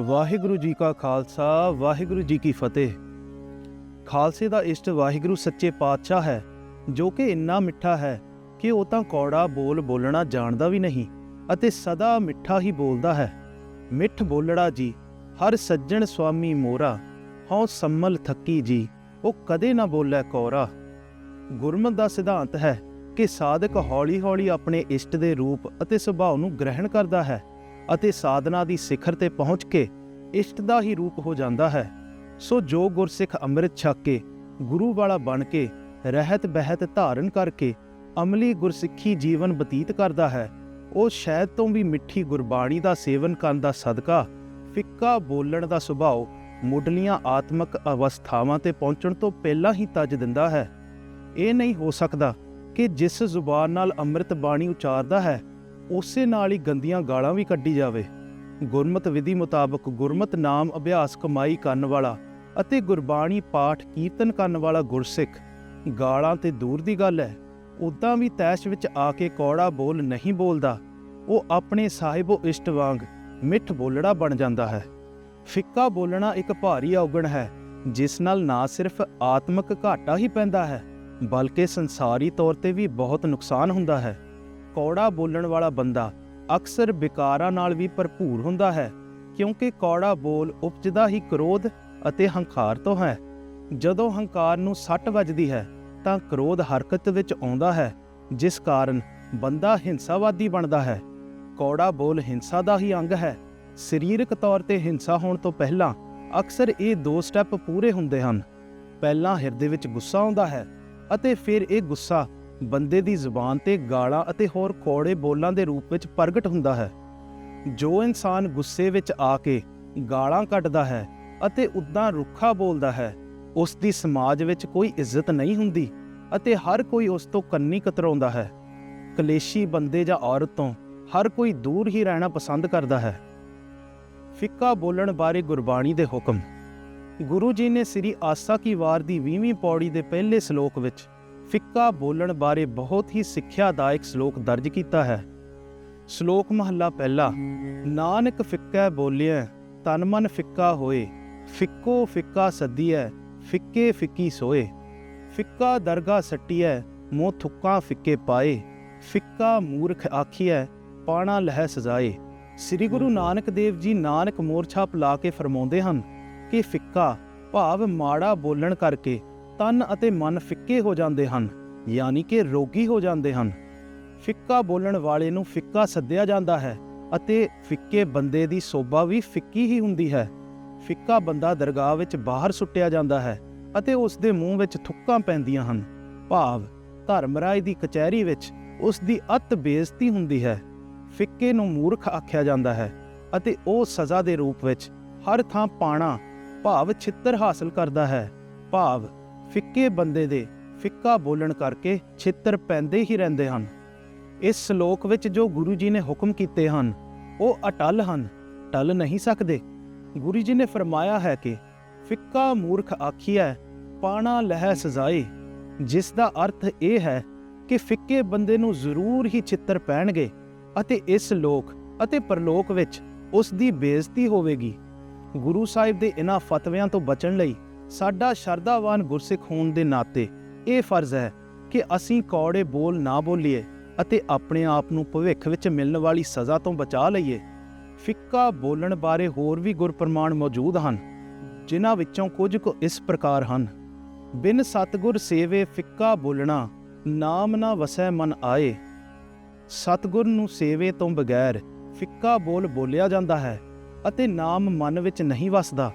ਵਾਹਿਗੁਰੂ ਜੀ ਕਾ ਖਾਲਸਾ, ਵਾਹਿਗੁਰੂ ਜੀ ਕੀ ਫਤਿਹ। ਖਾਲਸੇ ਦਾ ਇਸ਼ਟ ਵਾਹਿਗੁਰੂ ਸੱਚੇ ਪਾਤਸ਼ਾਹ ਹੈ, ਜੋ ਕਿ ਇੰਨਾ ਮਿੱਠਾ ਹੈ ਕਿ ਉਹ ਤਾਂ ਕੌੜਾ ਬੋਲ ਬੋਲਣਾ ਜਾਣਦਾ ਵੀ ਨਹੀਂ ਅਤੇ ਸਦਾ ਮਿੱਠਾ ਹੀ ਬੋਲਦਾ ਹੈ। ਮਿੱਠ ਬੋਲੜਾ ਜੀ, ਹਰ ਸੱਜਣ ਸੁਆਮੀ ਮੋਰਾ, ਹਉ ਸੰਮਲ ਥੱਕੀ ਜੀ, ਉਹ ਕਦੇ ਨਾ ਬੋਲੇ ਕੌਰਾ। ਗੁਰਮਤ ਦਾ ਸਿਧਾਂਤ ਹੈ ਕਿ ਸਾਧਕ ਹੌਲੀ-ਹੌਲੀ ਆਪਣੇ ਇਸ਼ਟ ਦੇ ਰੂਪ ਅਤੇ ਸੁਭਾਅ ਨੂੰ ਗ੍ਰਹਿਣ ਕਰਦਾ ਹੈ। ਅਤੇ ਸਾਧਨਾ ਦੀ ਸਿਖਰ ਤੇ ਪਹੁੰਚ ਕੇ ਇਸ਼ਟ ਦਾ ਹੀ ਰੂਪ ਹੋ ਜਾਂਦਾ ਹੈ। ਸੋ ਜੋ ਗੁਰਸਿੱਖ ਅੰਮ੍ਰਿਤ ਛਕ ਕੇ ਗੁਰੂ ਵਾਲਾ ਬਣ ਕੇ ਰਹਿਤ ਬਹਿਤ ਧਾਰਨ ਕਰਕੇ ਅਮਲੀ ਗੁਰਸਿੱਖੀ ਜੀਵਨ ਬਤੀਤ ਕਰਦਾ ਹੈ, ਉਹ ਸ਼ਾਇਦ ਤੋਂ ਵੀ ਮਿੱਠੀ ਗੁਰਬਾਣੀ ਦਾ ਸੇਵਨ ਕਰਨ ਦਾ ਸਦਕਾ ਫਿੱਕਾ ਬੋਲਣ ਦਾ ਸੁਭਾਅ ਮੁੱਢਲੀਆਂ ਆਤਮਿਕ ਅਵਸਥਾਵਾਂ ਤੇ ਪਹੁੰਚਣ ਤੋਂ ਪਹਿਲਾਂ ਹੀ ਤਜ ਦਿੰਦਾ ਹੈ। ਇਹ ਨਹੀਂ ਹੋ ਸਕਦਾ ਕਿ ਜਿਸ ਜ਼ੁਬਾਨ ਨਾਲ ਅੰਮ੍ਰਿਤ ਬਾਣੀ ਉਚਾਰਦਾ ਹੈ ਉਸੇ ਨਾਲ ਹੀ ਗੰਦੀਆਂ ਗਾਲਾਂ ਵੀ ਕੱਢੀ ਜਾਵੇ। ਗੁਰਮਤ ਵਿਧੀ ਮੁਤਾਬਕ ਗੁਰਮਤ ਨਾਮ ਅਭਿਆਸ ਕਮਾਈ ਕਰਨ ਵਾਲਾ ਅਤੇ ਗੁਰਬਾਣੀ ਪਾਠ ਕੀਰਤਨ ਕਰਨ ਵਾਲਾ ਗੁਰਸਿੱਖ, ਗਾਲਾਂ ਤੇ ਦੂਰ ਦੀ ਗੱਲ ਹੈ। ਉਦਾਂ ਵੀ ਤੈਸ਼ ਵਿੱਚ ਆ ਕੇ ਕੌੜਾ ਬੋਲ ਨਹੀਂ ਬੋਲਦਾ, ਉਹ ਆਪਣੇ ਸਾਹਿਬੋ ਇਸ਼ਟ ਵਾਂਗ ਮਿੱਠ ਬੋਲੜਾ ਬਣ ਜਾਂਦਾ ਹੈ। ਫਿੱਕਾ ਬੋਲਣਾ ਇੱਕ ਭਾਰੀ ਔਗਣ ਹੈ, ਜਿਸ ਨਾਲ ਨਾ ਸਿਰਫ ਆਤਮਿਕ ਘਾਟਾ ਹੀ ਪੈਂਦਾ ਹੈ, ਬਲਕਿ ਸੰਸਾਰੀ ਤੌਰ ਤੇ ਵੀ ਬਹੁਤ ਨੁਕਸਾਨ ਹੁੰਦਾ ਹੈ। ਕੌੜਾ ਬੋਲਣ ਵਾਲਾ ਬੰਦਾ ਅਕਸਰ ਵਿਕਾਰਾਂ ਨਾਲ ਵੀ ਭਰਪੂਰ ਹੁੰਦਾ ਹੈ, ਕਿਉਂਕਿ ਕੌੜਾ ਬੋਲ ਉਪਜਦਾ ਹੀ ਕ੍ਰੋਧ ਅਤੇ ਹੰਕਾਰ ਤੋਂ ਹੈ। ਜਦੋਂ ਹੰਕਾਰ ਨੂੰ ਸੱਟ ਵੱਜਦੀ ਹੈ, ਤਾਂ ਕ੍ਰੋਧ ਹਰਕਤ ਵਿੱਚ ਆਉਂਦਾ ਹੈ, ਜਿਸ ਕਾਰਨ ਬੰਦਾ ਹਿੰਸਾਵਾਦੀ ਬਣਦਾ ਹੈ। ਕੌੜਾ ਬੋਲ ਹਿੰਸਾ ਦਾ ਹੀ ਅੰਗ ਹੈ। ਸਰੀਰਕ ਤੌਰ ਤੇ ਹਿੰਸਾ ਹੋਣ ਤੋਂ ਪਹਿਲਾਂ ਅਕਸਰ ਇਹ ਦੋ ਸਟੈਪ ਪੂਰੇ ਹੁੰਦੇ ਹਨ। ਪਹਿਲਾਂ ਹਿਰਦੇ ਵਿੱਚ ਗੁੱਸਾ ਆਉਂਦਾ ਹੈ ਅਤੇ ਫਿਰ ਇਹ ਗੁੱਸਾ ਬੰਦੇ ਦੀ ਜ਼ੁਬਾਨ ਤੇ ਗਾਲਾਂ ਅਤੇ ਹੋਰ ਕੌੜੇ ਬੋਲਾਂ ਦੇ ਰੂਪ ਵਿੱਚ ਪ੍ਰਗਟ ਹੁੰਦਾ ਹੈ। ਜੋ ਇਨਸਾਨ ਗੁੱਸੇ ਵਿੱਚ ਆ ਕੇ ਗਾਲਾਂ ਕੱਢਦਾ ਹੈ ਅਤੇ ਉਦਾਂ ਰੁੱਖਾ ਬੋਲਦਾ ਹੈ, ਉਸ ਦੀ ਸਮਾਜ ਵਿੱਚ ਕੋਈ ਇੱਜ਼ਤ ਨਹੀਂ ਹੁੰਦੀ ਅਤੇ ਹਰ ਕੋਈ ਉਸ ਤੋਂ ਕੰਨੀ ਕਤਰਾਉਂਦਾ ਹੈ। ਕਲੇਸ਼ੀ ਬੰਦੇ ਜਾਂ ਔਰਤ ਤੋਂ ਹਰ ਕੋਈ ਦੂਰ ਹੀ ਰਹਿਣਾ ਪਸੰਦ ਕਰਦਾ ਹੈ। ਫਿੱਕਾ ਬੋਲਣ ਬਾਰੇ ਗੁਰਬਾਣੀ ਦੇ ਹੁਕਮ। ਗੁਰੂ ਜੀ ਨੇ ਸ੍ਰੀ ਆਸਾ ਕੀ ਵਾਰ ਦੀ 20ਵੀਂ ਪੌੜੀ ਦੇ ਪਹਿਲੇ ਸ਼ਲੋਕ ਵਿੱਚ ਫਿੱਕਾ ਬੋਲਣ ਬਾਰੇ ਬਹੁਤ ਹੀ ਸਿੱਖਿਆਦਾਇਕ ਸ਼ਲੋਕ ਦਰਜ ਕੀਤਾ ਹੈ। ਸ਼ਲੋਕ ਮਹੱਲਾ ਪਹਿਲਾ, ਨਾਨਕ ਫਿੱਕਾ ਬੋਲਿਆ ਤਨ ਮਨ ਫਿੱਕਾ ਹੋਏ, ਫਿੱਕੋ ਫਿੱਕਾ ਸੱਦੀਐ, ਫਿੱਕੇ ਫਿੱਕੀ ਸੋਏ। ਫਿੱਕਾ ਦਰਗਾ ਸੱਟੀਐ, ਮੋਹ ਥੁੱਕਾ ਫਿੱਕੇ ਪਾਏ। ਫਿੱਕਾ ਮੂਰਖ ਆਖੀਐ, ਪਾਣਾ ਲਹਿ ਸਜਾਏ। ਸ੍ਰੀ ਗੁਰੂ ਨਾਨਕ ਦੇਵ ਜੀ ਨਾਨਕ ਮੋਰਛਾਪ ਲਾ ਕੇ ਫਰਮਾਉਂਦੇ ਹਨ ਕਿ ਫਿੱਕਾ ਭਾਵ ਮਾੜਾ ਬੋਲਣ ਕਰਕੇ ਤਨ ਅਤੇ ਮਨ ਫਿੱਕੇ ਹੋ ਜਾਂਦੇ ਹਨ, ਯਾਨੀ ਕਿ ਰੋਗੀ ਹੋ ਜਾਂਦੇ ਹਨ। ਫਿੱਕਾ ਬੋਲਣ ਵਾਲੇ ਨੂੰ ਫਿੱਕਾ ਸੱਦਿਆ ਜਾਂਦਾ ਹੈ ਅਤੇ ਫਿੱਕੇ ਬੰਦੇ ਦੀ ਸੋਭਾ ਵੀ ਫਿੱਕੀ ਹੀ ਹੁੰਦੀ ਹੈ। ਫਿੱਕਾ ਬੰਦਾ ਦਰਗਾਹ ਵਿੱਚ ਬਾਹਰ ਸੁੱਟਿਆ ਜਾਂਦਾ ਹੈ ਅਤੇ ਉਸ ਦੇ ਮੂੰਹ ਵਿੱਚ ਥੁੱਕਾਂ ਪੈਂਦੀਆਂ ਹਨ। ਭਾਵ ਧਰਮਰਾਜ ਦੀ ਕਚਹਿਰੀ ਵਿੱਚ ਉਸ ਦੀ ਅਤ ਬੇਇੱਜ਼ਤੀ ਹੁੰਦੀ ਹੈ। ਫਿੱਕੇ ਨੂੰ ਮੂਰਖ ਆਖਿਆ ਜਾਂਦਾ ਹੈ ਅਤੇ ਉਹ ਸਜ਼ਾ ਦੇ ਰੂਪ ਵਿੱਚ ਹਰ ਥਾਂ ਪਾਣਾ, ਭਾਵ, ਛਿੱਤਰ ਹਾਸਲ ਕਰਦਾ ਹੈ। ਭਾਵ ਫਿੱਕੇ ਬੰਦੇ ਦੇ ਫਿੱਕਾ ਬੋਲਣ ਕਰਕੇ ਛਿੱਤਰ ਪੈਂਦੇ ਹੀ ਰਹਿੰਦੇ ਹਨ। ਇਸ ਸ਼ਲੋਕ ਵਿੱਚ ਜੋ ਗੁਰੂ ਜੀ ਨੇ ਹੁਕਮ ਕੀਤੇ ਹਨ, ਉਹ ਅਟਲ ਹਨ, ਟਲ ਨਹੀਂ ਸਕਦੇ। ਗੁਰੂ ਜੀ ਨੇ ਫਰਮਾਇਆ ਹੈ ਕਿ ਫਿੱਕਾ ਮੂਰਖ ਆਖੀਐ, ਪਾਣਾ ਲਹਿ ਸਜ਼ਾਏ। ਜਿਸ ਦਾ ਅਰਥ ਇਹ ਹੈ ਕਿ ਫਿੱਕੇ ਬੰਦੇ ਨੂੰ ਜ਼ਰੂਰ ਹੀ ਛਿੱਤਰ ਪੈਣਗੇ ਅਤੇ ਇਸ ਲੋਕ ਅਤੇ ਪਰਲੋਕ ਵਿੱਚ ਉਸ ਦੀ ਬੇਇੱਜ਼ਤੀ ਹੋਵੇਗੀ। ਗੁਰੂ ਸਾਹਿਬ ਦੇ ਇਹਨਾਂ ਫਤਵਿਆਂ ਤੋਂ ਬਚਣ ਲਈ ਸਾਡਾ ਸ਼ਰਧਾਵਾਨ ਗੁਰਸਿੱਖ ਹੋਣ ਦੇ ਨਾਤੇ ਇਹ ਫਰਜ਼ ਹੈ ਕਿ ਅਸੀਂ ਕੌੜੇ ਬੋਲ ਨਾ ਬੋਲੀਏ ਅਤੇ ਆਪਣੇ ਆਪ ਨੂੰ ਭਵਿੱਖ ਵਿੱਚ ਮਿਲਣ ਵਾਲੀ ਸਜ਼ਾ ਤੋਂ ਬਚਾ ਲਈਏ। ਫਿੱਕਾ ਬੋਲਣ ਬਾਰੇ ਹੋਰ ਵੀ ਗੁਰਪ੍ਰਮਾਣ ਮੌਜੂਦ ਹਨ, ਜਿਨ੍ਹਾਂ ਵਿੱਚੋਂ ਕੁਝ ਕੁ ਇਸ ਪ੍ਰਕਾਰ ਹਨ। ਬਿਨ ਸਤਗੁਰ ਸੇਵੇ ਫਿੱਕਾ ਬੋਲਣਾ, ਨਾਮ ਨਾ ਵਸੈ ਮਨ ਆਏ। ਸਤਗੁਰ ਨੂੰ ਸੇਵੇ ਤੋਂ ਬਗੈਰ ਫਿੱਕਾ ਬੋਲ ਬੋਲਿਆ ਜਾਂਦਾ ਹੈ ਅਤੇ ਨਾਮ ਮਨ ਵਿੱਚ ਨਹੀਂ ਵਸਦਾ।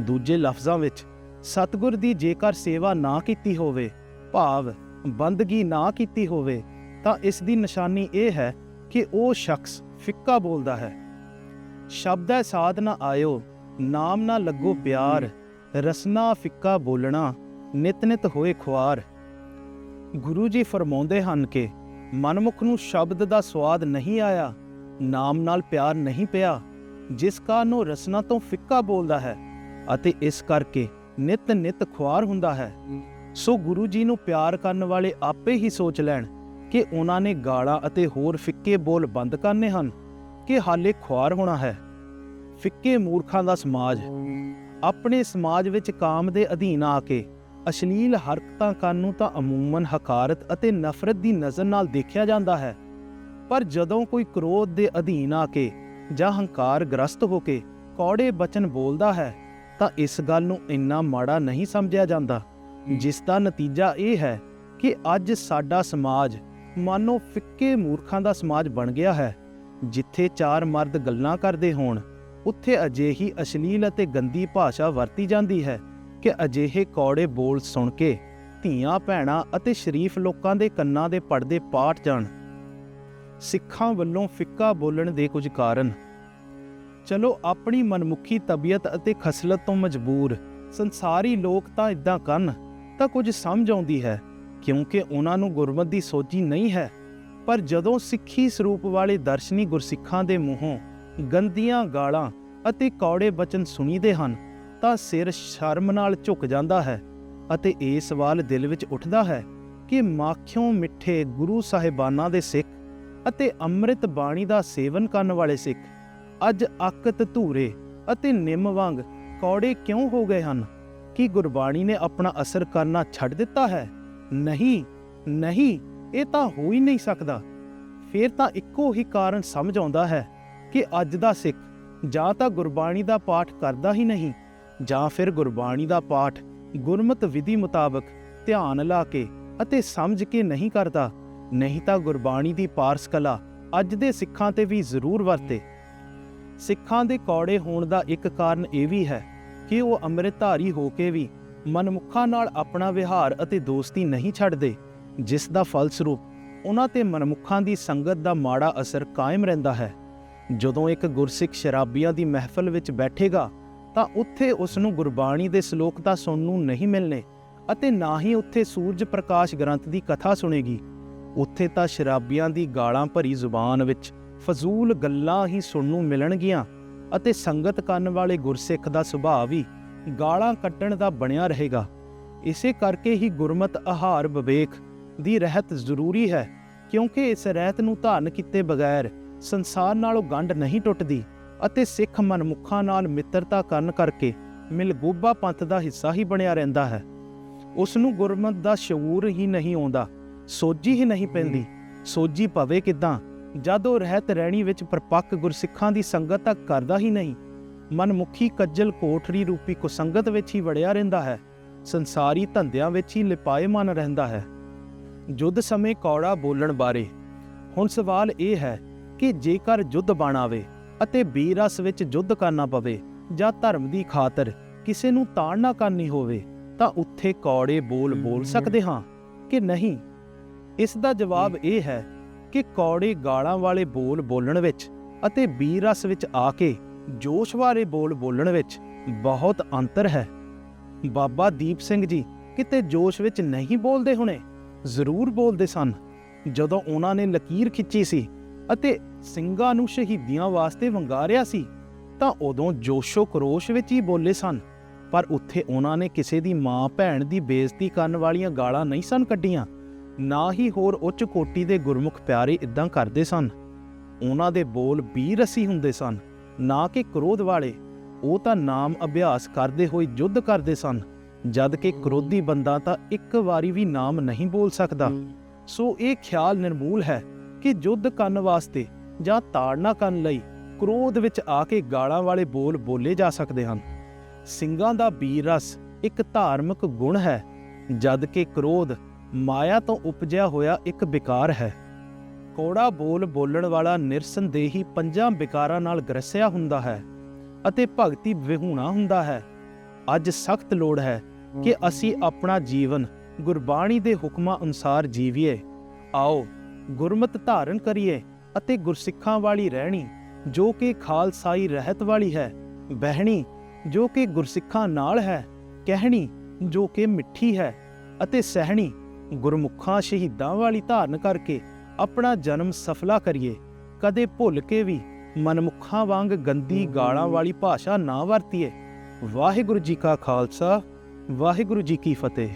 ਦੂਜੇ ਲਫ਼ਜ਼ਾਂ ਵਿੱਚ ਸਤਗੁਰ ਦੀ ਜੇਕਰ ਸੇਵਾ ਨਾ ਕੀਤੀ ਹੋਵੇ, ਭਾਵ ਬੰਦਗੀ ਨਾ ਕੀਤੀ ਹੋਵੇ, ਤਾਂ ਇਸ ਦੀ ਨਿਸ਼ਾਨੀ ਇਹ ਹੈ ਕਿ ਉਹ ਸ਼ਖਸ ਫਿੱਕਾ ਬੋਲਦਾ ਹੈ। ਸ਼ਬਦੈ ਸਾਧ ਨਾ ਆਇਓ, ਨਾਮ ਨਾ ਲੱਗੋ ਪਿਆਰ, ਰਸਨਾ ਫਿੱਕਾ ਬੋਲਣਾ ਨਿਤ ਨਿਤ ਹੋਏ ਖੁਆਰ। ਗੁਰੂ ਜੀ ਫਰਮਾਉਂਦੇ ਹਨ ਕਿ ਮਨਮੁਖ ਨੂੰ ਸ਼ਬਦ ਦਾ ਸਵਾਦ ਨਹੀਂ ਆਇਆ, ਨਾਮ ਨਾਲ ਪਿਆਰ ਨਹੀਂ ਪਿਆ, ਜਿਸ ਕਾਰਨ ਉਹ ਰਸਨਾ ਤੋਂ ਫਿੱਕਾ ਬੋਲਦਾ ਹੈ ਅਤੇ ਇਸ ਕਰਕੇ ਨਿਤ ਨਿਤ ਖੁਆਰ ਹੁੰਦਾ ਹੈ। ਸੋ ਗੁਰੂ ਜੀ ਨੂੰ ਪਿਆਰ ਕਰਨ ਵਾਲੇ ਆਪੇ ਹੀ ਸੋਚ ਲੈਣ ਕਿ ਉਹਨਾਂ ਨੇ ਗਾਲਾਂ ਅਤੇ ਹੋਰ ਫਿੱਕੇ ਬੋਲ ਬੰਦ ਕਰਨੇ ਹਨ ਕਿ ਹਾਲੇ ਖੁਆਰ ਹੋਣਾ ਹੈ। ਫਿੱਕੇ ਮੂਰਖਾਂ ਦਾ ਸਮਾਜ। ਆਪਣੇ ਸਮਾਜ ਵਿੱਚ ਕਾਮ ਦੇ ਅਧੀਨ ਆ ਕੇ ਅਸ਼ਲੀਲ ਹਰਕਤਾਂ ਕਰਨ ਨੂੰ ਤਾਂ ਅਮੂਮਨ ਹਕਾਰਤ ਅਤੇ ਨਫ਼ਰਤ ਦੀ ਨਜ਼ਰ ਨਾਲ ਦੇਖਿਆ ਜਾਂਦਾ ਹੈ। ਪਰ ਜਦੋਂ ਕੋਈ ਕ੍ਰੋਧ ਦੇ ਅਧੀਨ ਆ ਕੇ ਜਾਂ ਹੰਕਾਰ ਗ੍ਰਸਤ ਹੋ ਕੇ ਕੌੜੇ ਬਚਨ ਬੋਲਦਾ ਹੈ ਤਾਂ ਇਸ ਗੱਲ ਨੂੰ ਇੰਨਾ ਮਾੜਾ ਨਹੀਂ ਸਮਝਿਆ ਜਾਂਦਾ। ਜਿਸ ਦਾ ਨਤੀਜਾ ਇਹ ਹੈ ਕਿ ਅੱਜ ਸਾਡਾ ਸਮਾਜ, ਮਾਨੋ ਫਿੱਕੇ ਮੂਰਖਾਂ ਦਾ ਸਮਾਜ ਬਣ ਗਿਆ ਹੈ। ਜਿੱਥੇ ਚਾਰ ਮਰਦ ਗੱਲਾਂ ਕਰਦੇ ਹੋਣ, ਉੱਥੇ ਅਜਿਹੀ ਅਸ਼ਲੀਲ ਅਤੇ ਗੰਦੀ ਭਾਸ਼ਾ ਵਰਤੀ ਜਾਂਦੀ ਹੈ ਕਿ ਅਜਿਹੇ ਕੌੜੇ ਬੋਲ ਸੁਣ ਕੇ ਧੀਆਂ, ਭੈਣਾਂ ਅਤੇ ਸ਼ਰੀਫ ਲੋਕਾਂ ਦੇ ਕੰਨਾਂ ਦੇ ਪਰਦੇ ਪਾਟ ਜਾਣ। ਸਿੱਖਾਂ ਵੱਲੋਂ ਫਿੱਕਾ ਬੋਲਣ ਦੇ ਕੁਝ ਕਾਰਨ ਚਲੋ ਆਪਣੀ ਮਨਮੁਖੀ ਤਬੀਅਤ ਅਤੇ ਖਸਲਤ ਤੋਂ ਮਜਬੂਰ। ਸੰਸਾਰੀ ਲੋਕ ਤਾਂ ਇਦਾਂ ਕਰਨ, ਤਾਂ ਕੁਝ ਸਮਝ ਆਉਂਦੀ ਹੈ, ਕਿਉਂਕਿ ਉਹਨਾਂ ਨੂੰ ਗੁਰਮਤ ਦੀ ਸੋਝੀ ਨਹੀਂ ਹੈ। ਪਰ ਜਦੋਂ ਸਿੱਖੀ ਸਰੂਪ ਵਾਲੇ ਦਰਸ਼ਨੀ ਗੁਰਸਿੱਖਾਂ ਦੇ ਮੂੰਹੋਂ ਗੰਦੀਆਂ ਗਾਲਾਂ ਅਤੇ ਕੌੜੇ ਬਚਨ ਸੁਣੀਦੇ ਹਨ, ਤਾਂ ਸਿਰ ਸ਼ਰਮ ਨਾਲ ਝੁਕ ਜਾਂਦਾ ਹੈ ਅਤੇ ਇਹ ਸਵਾਲ ਦਿਲ ਵਿੱਚ ਉੱਠਦਾ ਹੈ ਕਿ ਮਾਖਿਓਂ ਮਿੱਠੇ ਗੁਰੂ ਸਾਹਿਬਾਨਾਂ ਦੇ ਸਿੱਖ ਅਤੇ ਅੰਮ੍ਰਿਤ ਬਾਣੀ ਦਾ ਸੇਵਨ ਕਰਨ ਵਾਲੇ ਸਿੱਖ ਅੱਜ ਅਕਤ ਧੂਰੇ ਅਤੇ ਨਿੰਮ ਵਾਂਗ ਕੌੜੇ ਕਿਉਂ ਹੋ ਗਏ ਹਨ? ਕੀ ਗੁਰਬਾਣੀ ਨੇ ਆਪਣਾ ਅਸਰ ਕਰਨਾ ਛੱਡ ਦਿੱਤਾ ਹੈ? ਨਹੀਂ ਨਹੀਂ, ਇਹ ਤਾਂ ਹੋ ਹੀ ਨਹੀਂ ਸਕਦਾ। ਫਿਰ ਤਾਂ ਇੱਕੋ ਹੀ ਕਾਰਨ ਸਮਝ ਆਉਂਦਾ ਹੈ ਕਿ ਅੱਜ ਦਾ ਸਿੱਖ ਜਾਂ ਤਾਂ ਗੁਰਬਾਣੀ ਦਾ ਪਾਠ ਕਰਦਾ ਹੀ ਨਹੀਂ, ਜਾਂ ਫਿਰ ਗੁਰਬਾਣੀ ਦਾ ਪਾਠ ਗੁਰਮਤ ਵਿਧੀ ਮੁਤਾਬਕ ਧਿਆਨ ਲਾ ਕੇ ਅਤੇ ਸਮਝ ਕੇ ਨਹੀਂ ਕਰਦਾ। ਨਹੀਂ ਤਾਂ ਗੁਰਬਾਣੀ ਦੀ ਪਾਰਸ ਕਲਾ ਅੱਜ ਦੇ ਸਿੱਖਾਂ ਤੇ ਵੀ ਜ਼ਰੂਰ ਵਰਤੇ। ਸਿੱਖਾਂ ਦੇ ਕੌੜੇ ਹੋਣ ਦਾ ਇੱਕ ਕਾਰਨ ਇਹ ਵੀ ਹੈ ਕਿ ਉਹ ਅੰਮ੍ਰਿਤਧਾਰੀ ਹੋ ਕੇ ਵੀ ਮਨਮੁੱਖਾਂ ਨਾਲ ਆਪਣਾ ਵਿਹਾਰ ਅਤੇ ਦੋਸਤੀ ਨਹੀਂ ਛੱਡਦੇ, ਜਿਸ ਦਾ ਫਲਸਰੂਪ ਉਹਨਾਂ ਤੇ ਮਨਮੁੱਖਾਂ ਦੀ ਸੰਗਤ ਦਾ ਮਾੜਾ ਅਸਰ ਕਾਇਮ ਰਹਿੰਦਾ ਹੈ। ਜਦੋਂ ਇੱਕ ਗੁਰਸਿੱਖ ਸ਼ਰਾਬੀਆਂ ਦੀ ਮਹਿਫਲ ਵਿੱਚ ਬੈਠੇਗਾ, ਤਾਂ ਉੱਥੇ ਉਸ ਨੂੰ ਗੁਰਬਾਣੀ ਦੇ ਸ਼ਲੋਕ ਤਾਂ ਸੁਣਨ ਨੂੰ ਨਹੀਂ ਮਿਲਣੇ ਅਤੇ ਨਾ ਹੀ ਉੱਥੇ ਸੂਰਜ ਪ੍ਰਕਾਸ਼ ਗ੍ਰੰਥ ਦੀ ਕਥਾ ਸੁਣੇਗੀ। ਉੱਥੇ ਤਾਂ ਸ਼ਰਾਬੀਆਂ ਦੀ ਗਾਲਾਂ ਭਰੀ ਜ਼ੁਬਾਨ ਵਿੱਚ ਫਜ਼ੂਲ ਗੱਲਾਂ ਹੀ ਸੁਣਨ ਨੂੰ ਮਿਲਣਗੀਆਂ ਅਤੇ ਸੰਗਤ ਕਰਨ ਵਾਲੇ ਗੁਰਸਿੱਖ ਦਾ ਸੁਭਾਅ ਵੀ ਗਾਲਾਂ ਕੱਟਣ ਦਾ ਬਣਿਆ ਰਹੇਗਾ। ਇਸੇ ਕਰਕੇ ਹੀ ਗੁਰਮਤ ਆਹਾਰ ਵਿਵੇਕ ਦੀ ਰਹਿਤ ਜ਼ਰੂਰੀ ਹੈ, ਕਿਉਂਕਿ ਇਸ ਰਹਿਤ ਨੂੰ ਧਾਰਨ ਕੀਤੇ ਬਗੈਰ ਸੰਸਾਰ ਨਾਲੋਂ ਗੰਢ ਨਹੀਂ ਟੁੱਟਦੀ ਅਤੇ ਸਿੱਖ ਮਨਮੁੱਖਾਂ ਨਾਲ ਮਿੱਤਰਤਾ ਕਰਨ ਕਰਕੇ ਮਿਲਗੂਬਾ ਪੰਥ ਦਾ ਹਿੱਸਾ ਹੀ ਬਣਿਆ ਰਹਿੰਦਾ ਹੈ। ਉਸ ਨੂੰ ਗੁਰਮਤ ਦਾ ਸ਼ਊਰ ਹੀ ਨਹੀਂ ਆਉਂਦਾ, ਸੋਝੀ ਹੀ ਨਹੀਂ ਪੈਂਦੀ, ਸੋਝੀ ਪਵੇ ਕਿਦਾਂ? ਜਦ ਉਹ ਰਹਿਤ ਰਹਿਣੀ ਵਿੱਚ ਪਰਪੱਕ ਗੁਰਸਿੱਖਾਂ ਦੀ ਸੰਗਤ ਤੱਕ ਕਰਦਾ ਹੀ ਨਹੀਂ ਮਨਮੁਖੀ ਕੱਜਲ ਕੋਠੜੀ ਰੂਪੀ ਕੁਸੰਗਤ ਵਿੱਚ ਹੀ ਵੜਿਆ ਰਹਿੰਦਾ ਹੈ ਸੰਸਾਰੀ ਧੰਦਿਆਂ ਵਿੱਚ ਹੀ ਲਿਪਾਏਮਨ ਰਹਿੰਦਾ ਹੈ। ਜੁੱਧ ਸਮੇਂ ਕੌੜਾ ਬੋਲਣ ਬਾਰੇ ਹੁਣ ਸਵਾਲ ਇਹ ਹੈ ਕਿ ਜੇਕਰ ਜੁੱਧ ਬਾਣਾਵੇ ਅਤੇ ਬੀਰਸ ਵਿੱਚ ਜੁੱਧ ਕਰਨਾ ਪਵੇ ਜਾਂ ਧਰਮ ਦੀ ਖਾਤਰ ਕਿਸੇ ਨੂੰ ਤਾੜਨਾ ਕਰਨੀ ਹੋਵੇ ਤਾਂ ਉੱਥੇ ਕੌੜੇ ਬੋਲ ਬੋਲ ਸਕਦੇ ਹਾਂ ਕਿ ਨਹੀਂ? ਇਸ ਦਾ ਜਵਾਬ ਇਹ ਹੈ ਕਿ ਕੌੜੇ ਗਾਲਾਂ ਵਾਲੇ ਬੋਲ ਬੋਲਣ ਵਿੱਚ ਅਤੇ ਬੀਰਸ ਵਿੱਚ ਆ ਕੇ ਜੋਸ਼ ਵਾਲੇ ਬੋਲ ਬੋਲਣ ਵਿੱਚ ਬਹੁਤ ਅੰਤਰ ਹੈ। ਬਾਬਾ ਦੀਪ ਸਿੰਘ ਜੀ ਕਿਤੇ ਜੋਸ਼ ਵਿੱਚ ਨਹੀਂ ਬੋਲਦੇ ਹੁਣੇ? ਜ਼ਰੂਰ ਬੋਲਦੇ ਸਨ। ਜਦੋਂ ਉਹਨਾਂ ਨੇ ਲਕੀਰ ਖਿੱਚੀ ਸੀ ਅਤੇ ਸਿੰਘਾਂ ਨੂੰ ਸ਼ਹੀਦੀਆਂ ਵਾਸਤੇ ਵੰਗਾਰਿਆ ਸੀ, ਤਾਂ ਉਦੋਂ ਜੋਸ਼ੋ ਕਰੋਸ਼ ਵਿੱਚ ਹੀ ਬੋਲੇ ਸਨ। ਪਰ ਉੱਥੇ ਉਹਨਾਂ ਨੇ ਕਿਸੇ ਦੀ ਮਾਂ ਭੈਣ ਦੀ ਬੇਇੱਜ਼ਤੀ ਕਰਨ ਵਾਲੀਆਂ ਗਾਲਾਂ ਨਹੀਂ ਸਨ ਕੱਢੀਆਂ। ਨਾ ਹੀ ਹੋਰ ਉੱਚ ਕੋਟੀ ਦੇ ਗੁਰਮੁਖ ਪਿਆਰੇ ਇਦਾਂ ਕਰਦੇ ਸਨ। ਉਹਨਾਂ ਦੇ ਬੋਲ ਬੀਰਸੀ ਹੁੰਦੇ ਸਨ, ਨਾ ਕਿ ਕ੍ਰੋਧ ਵਾਲੇ। ਉਹ ਤਾਂ ਨਾਮ ਅਭਿਆਸ ਕਰਦੇ ਹੋਏ ਯੁੱਧ ਕਰਦੇ ਸਨ, ਜਦ ਕਿ ਕ੍ਰੋਧੀ ਬੰਦਾ ਤਾਂ ਇੱਕ ਵਾਰੀ ਵੀ ਨਾਮ ਨਹੀਂ ਬੋਲ ਸਕਦਾ। ਸੋ ਇਹ ਖਿਆਲ ਨਿਰਮੂਲ ਹੈ ਕਿ ਯੁੱਧ ਕਰਨ ਵਾਸਤੇ ਜਾਂ ਤਾੜਨਾ ਕਰਨ ਲਈ ਕ੍ਰੋਧ ਵਿੱਚ ਆ ਕੇ ਗਾਲਾਂ ਵਾਲੇ ਬੋਲ ਬੋਲੇ ਜਾ ਸਕਦੇ ਹਨ। ਸਿੰਘਾਂ ਦਾ ਬੀਰ ਰਸ ਇੱਕ ਧਾਰਮਿਕ ਗੁਣ ਹੈ, ਜਦ ਕਿ ਕ੍ਰੋਧ ਮਾਇਆ ਤੋਂ ਉਪਜਿਆ ਹੋਇਆ ਇੱਕ ਵਿਕਾਰ ਹੈ। ਕੋੜਾ ਬੋਲ ਬੋਲਣ ਵਾਲਾ ਨਿਰਸੰਦੇਹੀ ਪੰਜਾਂ ਵਿਕਾਰਾਂ ਨਾਲ ਗ੍ਰਸਿਆ ਹੁੰਦਾ ਹੈ ਅਤੇ ਭਗਤੀ ਵਿਹੂਣਾ ਹੁੰਦਾ ਹੈ। ਅੱਜ ਸਖਤ ਲੋੜ ਹੈ ਕਿ ਅਸੀਂ ਆਪਣਾ ਜੀਵਨ ਗੁਰਬਾਣੀ ਦੇ ਹੁਕਮਾਂ ਅਨੁਸਾਰ ਜੀਵੀਏ। ਆਓ, ਗੁਰਮਤ ਧਾਰਨ ਕਰੀਏ ਅਤੇ ਗੁਰਸਿੱਖਾਂ ਵਾਲੀ ਰਹਿਣੀ, ਜੋ ਕਿ ਖਾਲਸਾਈ ਰਹਿਤ ਵਾਲੀ ਹੈ, ਬਹਿਣੀ, ਜੋ ਕਿ ਗੁਰਸਿੱਖਾਂ ਨਾਲ ਹੈ, ਕਹਿਣੀ, ਜੋ ਕਿ ਮਿੱਠੀ ਹੈ ਅਤੇ ਸਹਿਣੀ ਗੁਰਮੁਖਾਂ ਸ਼ਹੀਦਾਂ ਵਾਲੀ ਧਾਰਨ ਕਰਕੇ ਆਪਣਾ ਜਨਮ ਸਫਲਾ ਕਰੀਏ। ਕਦੇ ਭੁੱਲ ਕੇ ਵੀ ਮਨਮੁਖਾਂ ਵਾਂਗ ਗੰਦੀ ਗਾਲਾਂ ਵਾਲੀ ਭਾਸ਼ਾ ਨਾ ਵਰਤੀਏ। ਵਾਹਿਗੁਰੂ ਜੀ ਕਾ ਖਾਲਸਾ, ਵਾਹਿਗੁਰੂ ਜੀ ਕੀ ਫਤਿਹ।